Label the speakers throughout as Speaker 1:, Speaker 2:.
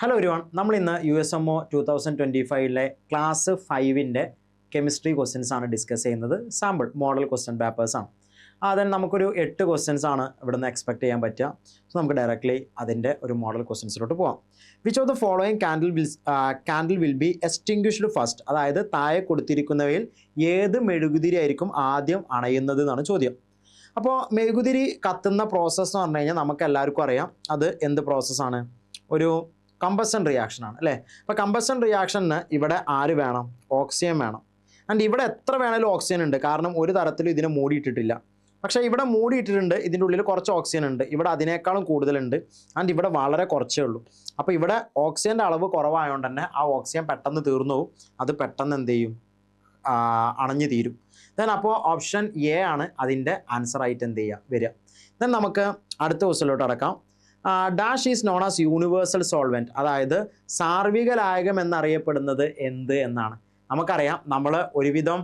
Speaker 1: Hello ഒരുവൺ നമ്മൾ ഇന്ന് U S M O two thousand twenty ഫൈവിലെ class ഫൈവിന്റെ കെമിസ്ട്രി ക്വസ്റ്റ്യൻസ് ആണ് ഡിസ്കസ് ചെയ്യുന്നത്. സാമ്പിൾ മോഡൽ ക്വസ്റ്റ്യൻ പേപ്പേഴ്സ് ആണ്. നമുക്കൊരു എട്ട് ക്വസ്റ്റ്യൻസ് ആണ് ഇവിടുന്ന് എക്സ്പെക്ട് ചെയ്യാൻ പറ്റുക. സോ നമുക്ക് ഡയറക്റ്റ്ലി അതിന്റെ ഒരു മോഡൽ ക്വസ്റ്റ്യൻസിലോട്ട് പോകാം which of the following candle will candle will be extinguished first അതായത് താഴെ കൊടുത്തിരിക്കുന്നവയിൽ ഏത് മെഴുകുതിരി ആയിരിക്കും ആദ്യം അണയുന്നത് എന്നാണ് ചോദ്യം. അപ്പോൾ മെഴുകുതിരി കത്തുന്ന പ്രോസസ്സ് എന്ന് പറഞ്ഞു കഴിഞ്ഞാൽ നമുക്ക് എല്ലാവർക്കും അറിയാം. അത് എന്ത് പ്രോസസ്സാണ് ഒരു കമ്പസൺ റിയാക്ഷൻ ആണ് അല്ലേ? അപ്പോൾ കമ്പസൺ റിയാക്ഷന് ഇവിടെ ആര് വേണം? ഓക്സിജൻ വേണം. ആൻഡ് ഇവിടെ എത്ര വേണേലും ഓക്സിജൻ ഉണ്ട്. കാരണം ഒരു തരത്തിലും ഇതിനെ മൂടിയിട്ടിട്ടില്ല. പക്ഷേ ഇവിടെ മൂടിയിട്ടിട്ടുണ്ട് ഇതിന്റെ ഉള്ളിൽ കുറച്ച് ഓക്സിജൻ ഉണ്ട്. ഇവിടെ അതിനേക്കാളും കൂടുതലുണ്ട്. ആൻഡ് ഇവിടെ വളരെ കുറച്ചേ ഉള്ളൂ. അപ്പോൾ ഇവിടെ ഓക്സിജന്റെ അളവ് കുറവായതുകൊണ്ട് തന്നെ ആ ഓക്സിജൻ പെട്ടെന്ന് തീർന്നു പോകും അത് പെട്ടെന്ന് എന്ത് ചെയ്യും? അണഞ്ഞു തീരും. ദെൻ അപ്പോൾ ഓപ്ഷൻ എ ആണ് അതിന്റെ ആൻസർ ആയിട്ട് എന്ത് ചെയ്യുക? വരിക. ദെൻ നമുക്ക് അടുത്ത ക്വസ്റ്റിലോട്ട് അടക്കാം. Dash is known as universal solvent അതായത് സാർവിക ലായകം എന്നറിയപ്പെടുന്നത് എന്ത് എന്നാണ്. നമുക്കറിയാം നമ്മൾ ഒരുവിധം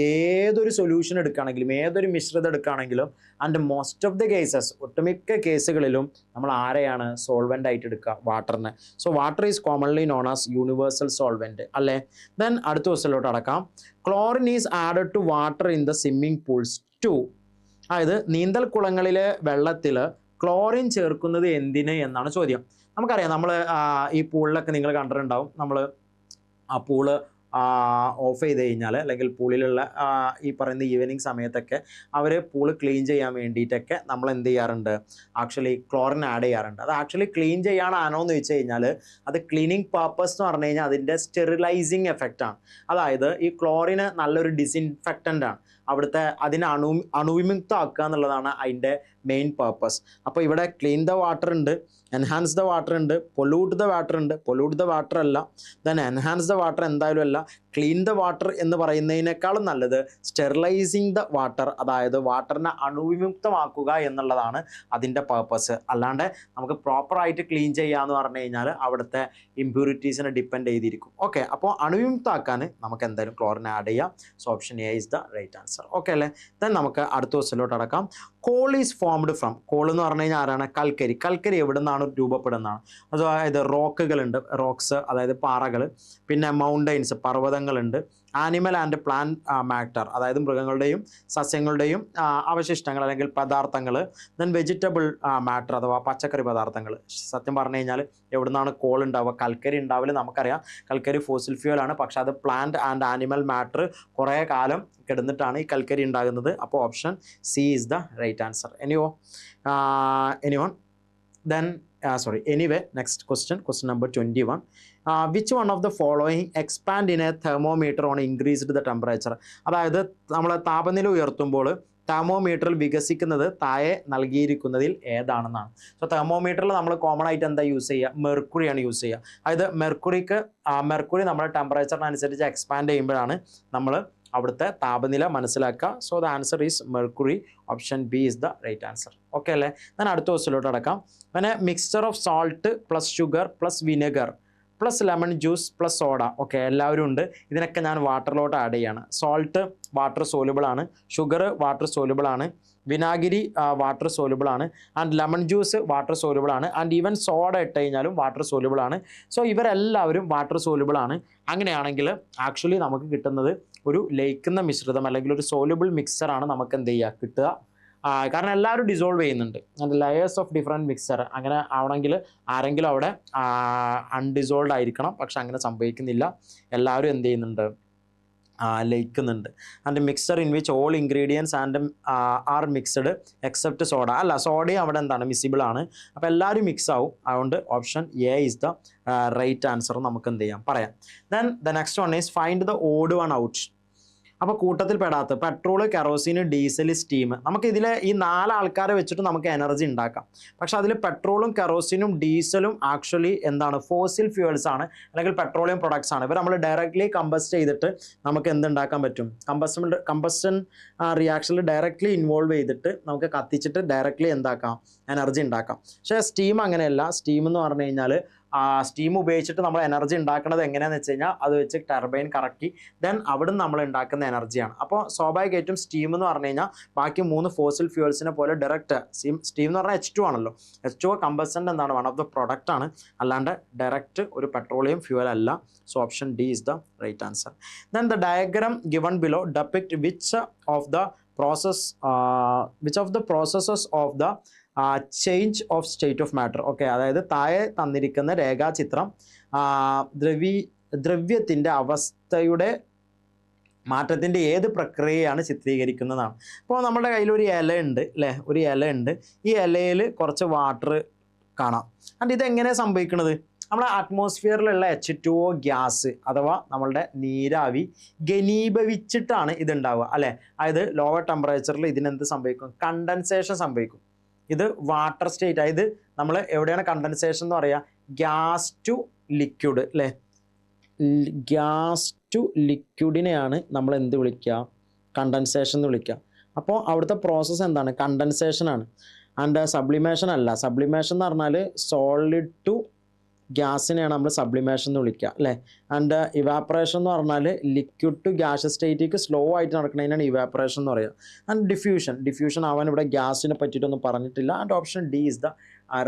Speaker 1: ഏതൊരു സൊല്യൂഷൻ എടുക്കുകയാണെങ്കിലും ഏതൊരു മിശ്രിതം എടുക്കുകയാണെങ്കിലും and most of the cases ഒട്ടുമിക്ക കേസുകളിലും നമ്മൾ ആരെയാണ് സോൾവെന്റ് ആയിട്ട് എടുക്കുക? വാട്ടറിന് so water is commonly known as universal solvent അല്ലേ? ദെൻ അടുത്ത ദിവസത്തിലോട്ട് അടക്കാം. Chlorine is added to water in the swimming pools to അതായത് നീന്തൽ കുളങ്ങളിലെ വെള്ളത്തിൽ ക്ലോറിൻ ചേർക്കുന്നത് എന്തിന് എന്നാണ് ചോദ്യം. നമുക്കറിയാം നമ്മൾ ഈ പൂളിലൊക്കെ നിങ്ങൾ കണ്ടിട്ടുണ്ടാവും. നമ്മൾ ആ പൂൾ ഓഫ് ചെയ്ത് കഴിഞ്ഞാൽ അല്ലെങ്കിൽ പൂളിലുള്ള ഈ പറയുന്ന ഈവനിങ് സമയത്തൊക്കെ അവർ പൂൾ ക്ലീൻ ചെയ്യാൻ വേണ്ടിയിട്ടൊക്കെ നമ്മൾ എന്ത് ചെയ്യാറുണ്ട്? ആക്ച്വലി ക്ലോറിൻ ആഡ് ചെയ്യാറുണ്ട്. അത് ആക്ച്വലി ക്ലീൻ ചെയ്യാനാണോ എന്ന് വെച്ച് കഴിഞ്ഞാൽ അത് ക്ലീനിങ് പർപ്പസ് എന്ന് പറഞ്ഞു കഴിഞ്ഞാൽ അതിന്റെ സ്റ്റെറിലൈസിങ് എഫക്റ്റാണ് അതായത് ഈ ക്ലോറിന് നല്ലൊരു ഡിസിൻഫെക്റ്റന്റ് ആണ്. അവിടുത്തെ അതിനെ അണു അണുവിമുക്തമാക്കുക എന്നുള്ളതാണ് അതിന്റെ മെയിൻ പർപ്പസ് അപ്പോൾ ഇവിടെ ക്ലീൻ ദ വാട്ടർ ഉണ്ട്. എൻഹാൻസ് ദ വാട്ടർ ഉണ്ട് പൊല്യൂട്ട് ദ വാട്ടർ ഉണ്ട്. പൊല്യൂട്ട് ദ വാട്ടർ അല്ല. ദെൻ എൻഹാൻസ് ദ വാട്ടർ എന്തായാലും അല്ല. ക്ലീൻ ദ വാട്ടർ എന്ന് പറയുന്നതിനേക്കാളും നല്ലത് സ്റ്റെറിലൈസിങ് ദ വാട്ടർ അതായത് വാട്ടറിനെ അണുവിമുക്തമാക്കുക എന്നുള്ളതാണ് അതിന്റെ പേർപ്പസ് അല്ലാണ്ട് നമുക്ക് പ്രോപ്പറായിട്ട് ക്ലീൻ ചെയ്യുക എന്ന് പറഞ്ഞു കഴിഞ്ഞാൽ അവിടുത്തെ ഇമ്പ്യൂരിറ്റീസിനെ ഡിപ്പെൻഡ് ചെയ്തിരിക്കും. ഓക്കെ അപ്പോൾ അണുവിമുക്തമാക്കാൻ നമുക്ക് എന്തായാലും ക്ലോറിൻ ആഡ് ചെയ്യാം. So option A is the right answer okay അല്ലേ? ദെൻ നമുക്ക് അടുത്ത ക്വസ്റ്റിലോട്ട് അടക്കാം. Coal is formed from coal എന്ന് പറഞ്ഞു കഴിഞ്ഞാൽ ആരാണ്? കൽക്കരി. കൽക്കരി എവിടെ നിന്നാണ് രൂപപ്പെടുന്നതാണ് അതായത് റോക്കുകളുണ്ട് റോക്സ് അതായത് പാറകൾ പിന്നെ മൗണ്ടൈൻസ് പർവതങ്ങളുണ്ട് ആനിമൽ ആൻഡ് പ്ലാന്റ് മാറ്റർ അതായത് മൃഗങ്ങളുടെയും സസ്യങ്ങളുടെയും അവശിഷ്ടങ്ങൾ അല്ലെങ്കിൽ പദാർത്ഥങ്ങൾ. ദെൻ വെജിറ്റബിൾ മാറ്റർ അഥവാ പച്ചക്കറി പദാർത്ഥങ്ങൾ. സത്യം പറഞ്ഞു കഴിഞ്ഞാൽ എവിടെ നിന്നാണ് കോൾ ഉണ്ടാവുക? കൽക്കരി ഉണ്ടാവില്ല നമുക്കറിയാം. കൽക്കരി ഫോസിൽ ഫ്യൂൽ ആണ്. പക്ഷെ അത് പ്ലാന്റ് ആൻഡ് ആനിമൽ മാറ്റർ കുറേ കാലം കിടന്നിട്ടാണ് ഈ കൽക്കരി ഉണ്ടാകുന്നത്. അപ്പോൾ option C is the right answer എനിയോ anyone then sorry anyway next question question number twenty one which one of the following expand in a thermometer on increased the temperature അതായത് നമ്മൾ താപനില ഉയർത്തുമ്പോൾ തെർമോമീറ്ററിൽ വികസിക്കുന്നത് താഴെ നൽകിയിരിക്കുന്നതിൽ ഏതാണെന്നാണ്. സോ തെർമോമീറ്ററിൽ നമ്മൾ കോമൺ ആയിട്ട് എന്താ use ചെയ്യുക? മെർക്കുറിയാണ് use ചെയ്യുക. അതായത് മെർക്കുറിക്ക് മെർക്കുറി നമ്മുടെ ടെമ്പറേച്ചറിനനുസരിച്ച് എക്സ്പാൻഡ് ചെയ്യുമ്പോഴാണ് നമ്മൾ അവിടുത്തെ താപനില മനസ്സിലാക്കുക. So the answer is mercury option B is the right answer okay അല്ലേ? ഞാൻ അടുത്ത ക്വസ്റ്റിലോട്ട് അടക്കാം പിന്നെ mixture of salt plus sugar plus vinegar plus lemon juice plus soda okay എല്ലാവരും ഉണ്ട്. ഇതിനൊക്കെ ഞാൻ വാട്ടറിലോട്ട് ആഡ് ചെയ്യാണ്. സോൾട്ട് വാട്ടർ സോലുബിൾ ആണ്. ഷുഗർ വാട്ടർ സോലുബിൾ ആണ്. വിനാഗിരി വാട്ടർ സോലുബിൾ ആണ്. And lemon juice water soluble ആണ്. ആൻഡ് ഈവൻ സോഡ ഇട്ട് കഴിഞ്ഞാലും വാട്ടർ സോലുബിൾ ആണ്. സോ ഇവരെല്ലാവരും വാട്ടർ സോലുബിൾ ആണ്. അങ്ങനെയാണെങ്കിൽ ആക്ച്വലി നമുക്ക് കിട്ടുന്നത് ഒരു ലയിക്കുന്ന മിശ്രിതം അല്ലെങ്കിൽ ഒരു സോലുബിൾ മിക്സറാണ് നമുക്ക് എന്ത് ചെയ്യുക? കിട്ടുക. കാരണം എല്ലാവരും ഡിസോൾവ് ചെയ്യുന്നുണ്ട്. ലെയേഴ്സ് ഓഫ് ഡിഫറെന്റ് മിക്സർ അങ്ങനെ ആവണമെങ്കിൽ ആരെങ്കിലും അവിടെ അൺഡിസോൾവ് ആയിരിക്കണം. പക്ഷെ അങ്ങനെ സംഭവിക്കുന്നില്ല. എല്ലാവരും എന്ത് ചെയ്യുന്നുണ്ട്? ലയിക്കുന്നുണ്ട്. And mixture in which all ingredients and are mixed except soda അല്ല സോഡയും അവിടെ എന്താണ്? മിസിബിൾ ആണ്. അപ്പോൾ എല്ലാവരും മിക്സ് ആവും. അതുകൊണ്ട് option A is the right answer നമുക്ക് എന്ത് ചെയ്യാം? പറയാം. Then the next one is find the odd one out അപ്പോൾ കൂട്ടത്തിൽ പെടാത്ത പെട്രോൾ കെറോസിന് ഡീസൽ സ്റ്റീം നമുക്ക് ഇതിൽ ഈ നാല് ആൾക്കാരെ വെച്ചിട്ട് നമുക്ക് എനർജി ഉണ്ടാക്കാം പക്ഷെ അതിൽ പെട്രോളും കെറോസിനും ഡീസലും ആക്ച്വലി എന്താണ്? ഫോസിൽ ഫ്യൂവൽസ് ആണ്. അല്ലെങ്കിൽ പെട്രോളിയം പ്രൊഡക്ട്സ് ആണ്. ഇവർ നമ്മൾ ഡയറക്റ്റ്ലി കമ്പസ്റ്റ് ചെയ്തിട്ട് നമുക്ക് എന്തുണ്ടാക്കാൻ പറ്റും? കമ്പസ്റ്റൻ കമ്പസ്റ്റൻ റിയാക്ഷനിൽ ഡയറക്റ്റ്ലി ഇൻവോൾവ് ചെയ്തിട്ട് നമുക്ക് കത്തിച്ചിട്ട് ഡയറക്റ്റ്ലി എന്താക്കാം? എനർജി ഉണ്ടാക്കാം പക്ഷേ സ്റ്റീം അങ്ങനെയല്ല. സ്റ്റീം എന്ന് പറഞ്ഞു കഴിഞ്ഞാൽ സ്റ്റീം ഉപയോഗിച്ചിട്ട് നമ്മൾ എനർജി ഉണ്ടാക്കുന്നത് എങ്ങനെയാന്ന് വെച്ച് കഴിഞ്ഞാൽ അത് വെച്ച് ടർബൈൻ കറക്കി ദെൻ അവിടെ നമ്മൾ ഉണ്ടാക്കുന്ന എനർജിയാണ് അപ്പോൾ സ്വാഭാവികമായിട്ടും സ്റ്റീം എന്ന് പറഞ്ഞു കഴിഞ്ഞാൽ ബാക്കി മൂന്ന് ഫോസിൽ ഫ്യൂൽസിനെ പോലെ ഡയറക്റ്റ് സ്റ്റീം സ്റ്റീം എന്ന് പറഞ്ഞാൽ എച്ച് ടു ആണല്ലോ. എച്ച് ടു കമ്പസന്റ് എന്താണ്? വൺ ഓഫ് ദ പ്രൊഡക്റ്റ് ആണ്. അല്ലാണ്ട് ഡയറക്റ്റ് ഒരു പെട്രോളിയം ഫ്യൂവൽ അല്ല. So option D is the right answer then the diagram given below depict which of the process which of the processes of the change of state of matter okay അതായത് താഴെ തന്നിരിക്കുന്ന രേഖാചിത്രം ദ്രവി ദ്രവ്യത്തിന്റെ അവസ്ഥയുടെ മാറ്റത്തിന്റെ ഏത് പ്രക്രിയയാണ് ചിത്രീകരിക്കുന്നതാണ്. അപ്പോൾ നമ്മുടെ കയ്യിൽ ഒരു ഇല ഉണ്ട് അല്ലേ ഒരു ഇല ഉണ്ട്. ഈ ഇലയിൽ കുറച്ച് വാട്ടർ കാണാം. ആൻഡ് ഇതെങ്ങനെ സംഭവിക്കുന്നത് നമ്മുടെ അറ്റ്മോസ്ഫിയറിലുള്ള എച്ച് ടു ഒ ഗ്യാസ് അഥവാ നമ്മളുടെ നീരാവി ഘനീഭവിച്ചിട്ടാണ് ഇതുണ്ടാവുക അല്ലേ? അതായത് ലോവർ ടെമ്പറേച്ചറിൽ ഇതിനെന്ത് സംഭവിക്കും? കണ്ടൻസേഷൻ സംഭവിക്കും. ഇത് വാട്ടർ സ്റ്റേറ്റ് അതായത് നമ്മൾ എവിടെയാണ് കണ്ടൻസേഷൻ എന്ന് പറയുക ഗ്യാസ് ടു ലിക്വിഡ് അല്ലേ? ഗ്യാസ് ടു ലിക്വിഡിനെയാണ് നമ്മൾ എന്ത് വിളിക്കുക? കണ്ടൻസേഷൻ എന്ന് വിളിക്കുക. അപ്പോൾ അവിടുത്തെ പ്രോസസ്സ് എന്താണ്? കണ്ടൻസേഷൻ ആണ്. ആൻഡ് സബ്ലിമേഷൻ അല്ല. സബ്ലിമേഷൻ എന്ന് പറഞ്ഞാൽ സോളിഡ് ടു ഗ്യാസിനെയാണ് നമ്മൾ സബ്ലിമേഷൻ എന്ന് വിളിക്കുക അല്ലേ? ആൻഡ് ഇവാപ്പറേഷൻ എന്ന് പറഞ്ഞാൽ ലിക്വിഡ് ടു ഗ്യാസ് സ്റ്റേറ്റിലേക്ക് സ്ലോ ആയിട്ട് നടക്കുന്നതിനാണ് ഇവാപ്പറേഷൻ എന്ന് പറയുക. ആൻഡ് ഡിഫ്യൂഷൻ ഡിഫ്യൂഷൻ ആവാൻ ഇവിടെ ഗ്യാസിനെ പറ്റിയിട്ടൊന്നും പറഞ്ഞിട്ടില്ല. And option D is the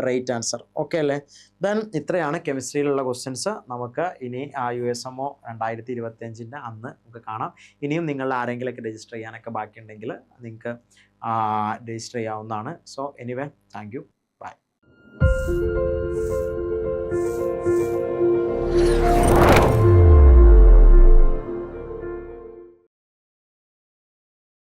Speaker 1: right answer okay അല്ലേ? ദെൻ ഇത്രയാണ് കെമിസ്ട്രിയിലുള്ള ക്വസ്റ്റ്യൻസ് നമുക്ക് ഇനി ആ യു എസ് എം ഒ രണ്ടായിരത്തി ഇരുപത്തിയഞ്ചിന്റെ അന്ന് നമുക്ക് കാണാം. ഇനിയും നിങ്ങൾ ആരെങ്കിലുമൊക്കെ രജിസ്റ്റർ ചെയ്യാനൊക്കെ ബാക്കിയുണ്ടെങ്കിൽ നിങ്ങൾക്ക് രജിസ്റ്റർ ചെയ്യാവുന്നതാണ്. So anyway thank you bye フッ。